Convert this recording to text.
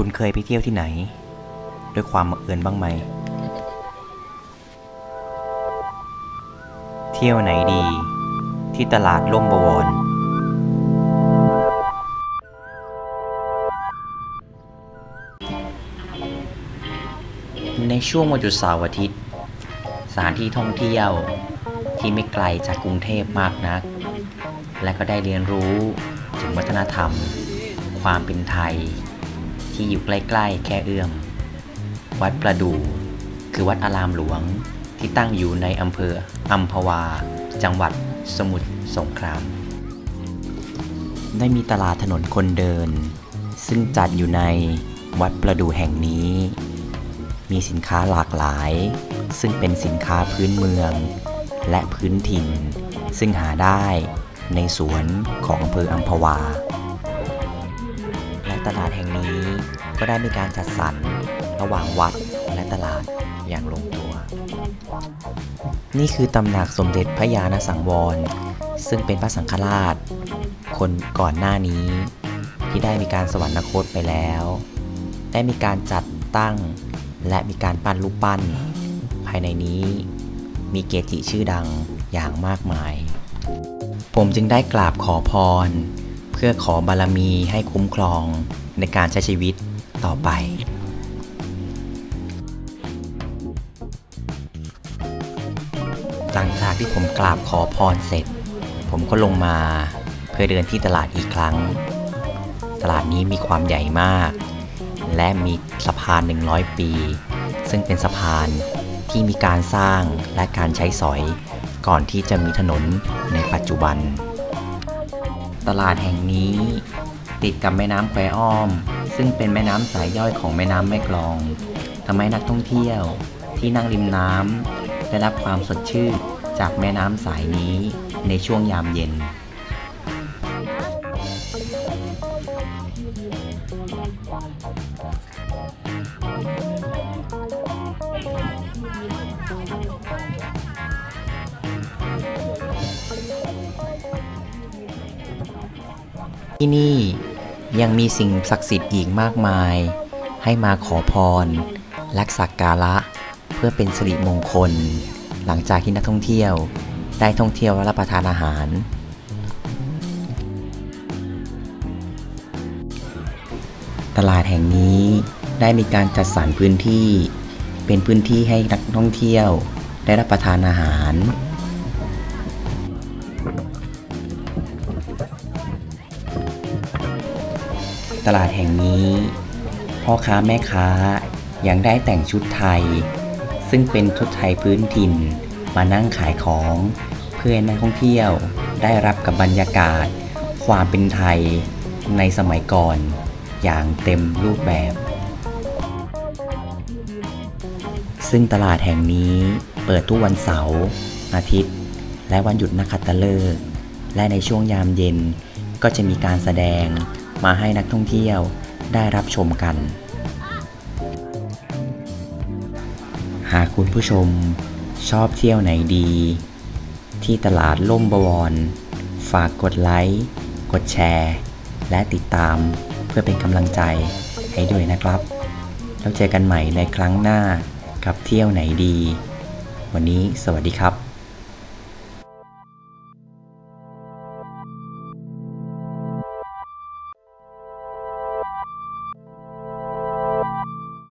คุณเคยไปเที่ยวที่ไหน ด้วยความบังเอิญบ้างไหม เที่ยวไหนดี ที่ตลาดล่มบวร ในช่วงวันหยุดเสาร์อาทิตย์ สถานที่ท่องเที่ยวที่ไม่ไกลจากกรุงเทพมากนัก และก็ได้เรียนรู้ถึงวัฒนธรรม ความเป็นไทย ที่อยู่ใกล้ๆ แค่เอื้อม วัดประดู่คือวัดอารามหลวงที่ตั้งอยู่ในอำเภออัมพวา จังหวัดสมุทรสงคราม ได้มีตลาดถนนคนเดิน ซึ่งจัดอยู่ในวัดประดู่แห่งนี้ มีสินค้าหลากหลาย ซึ่งเป็นสินค้าพื้นเมือง และพื้นถิ่น ซึ่งหาได้ในสวนของอำเภออัมพวา และตลาดแห่ง นี้ก็ได้มีการจัดสรรระหว่างวัดและตลาดอย่างลงตัว นี่คือตำหนักสมเด็จพระยาณสังวร ซึ่งเป็นพระสังฆราช คนก่อนหน้านี้ ที่ได้มีการสวรรคตไปแล้ว ได้มีการจัดตั้งและมีการปั้นรูปปั้น ภายในนี้มีเกจิชื่อดังอย่างมากมาย ผมจึงได้กราบขอพร เพื่อขอบารมีให้คุ้มครองในการใช้ชีวิตต่อไป หลังจากที่ผมกราบขอพรเสร็จ ผมก็ลงมาเพื่อเดินที่ตลาดอีกครั้ง ตลาดนี้มีความใหญ่มาก และมีสะพาน 100 ปี ซึ่งเป็นสะพานที่มีการสร้างและการใช้สอยก่อนที่จะมีถนนในปัจจุบัน ตลาดแห่งนี้ ติดกับแม่น้ำแควอ้อม ซึ่งเป็นแม่น้ำสายย่อยของแม่น้ำแม่กลองทำให้นักท่องเที่ยวที่นั่งริมน้ำได้รับความสดชื่นจากแม่น้ำสายนี้ในช่วงยามเย็น ที่นี่ยังมีสิ่งศักดิ์สิทธิ์อีกมากมาย ให้มาขอพรและสักการะ เพื่อเป็นสิริมงคล หลังจากที่นักท่องเที่ยวได้ท่องเที่ยวและรับประทานอาหาร ตลาดแห่งนี้ได้มีการจัดสรรพื้นที่ เป็นพื้นที่ให้นักท่องเที่ยวได้รับประทานอาหาร ตลาดแห่งนี้ พ่อค้าแม่ค้ายังได้แต่งชุดไทย ซึ่งเป็นชุดไทยพื้นถิ่นมานั่งขายของเพื่อให้นักท่องเที่ยวได้รับกับบรรยากาศ ความเป็นไทยในสมัยก่อนอย่างเต็มรูปแบบ ซึ่งตลาดแห่งนี้เปิดทุกวันเสาร์อาทิตย์ และวันหยุดนักขัตฤกษ์และในช่วงยามเย็นก็จะมีการแสดง มาให้นักท่องเที่ยวได้รับชมกัน หากคุณผู้ชมชอบเที่ยวไหนดี ที่ตลาดล่มบวร ฝากกดไลค์ กดแชร์ และติดตามเพื่อเป็นกำลังใจให้ด้วยนะครับ แล้วเจอกันใหม่ในครั้งหน้ากับเที่ยวไหนดี วันนี้สวัสดีครับ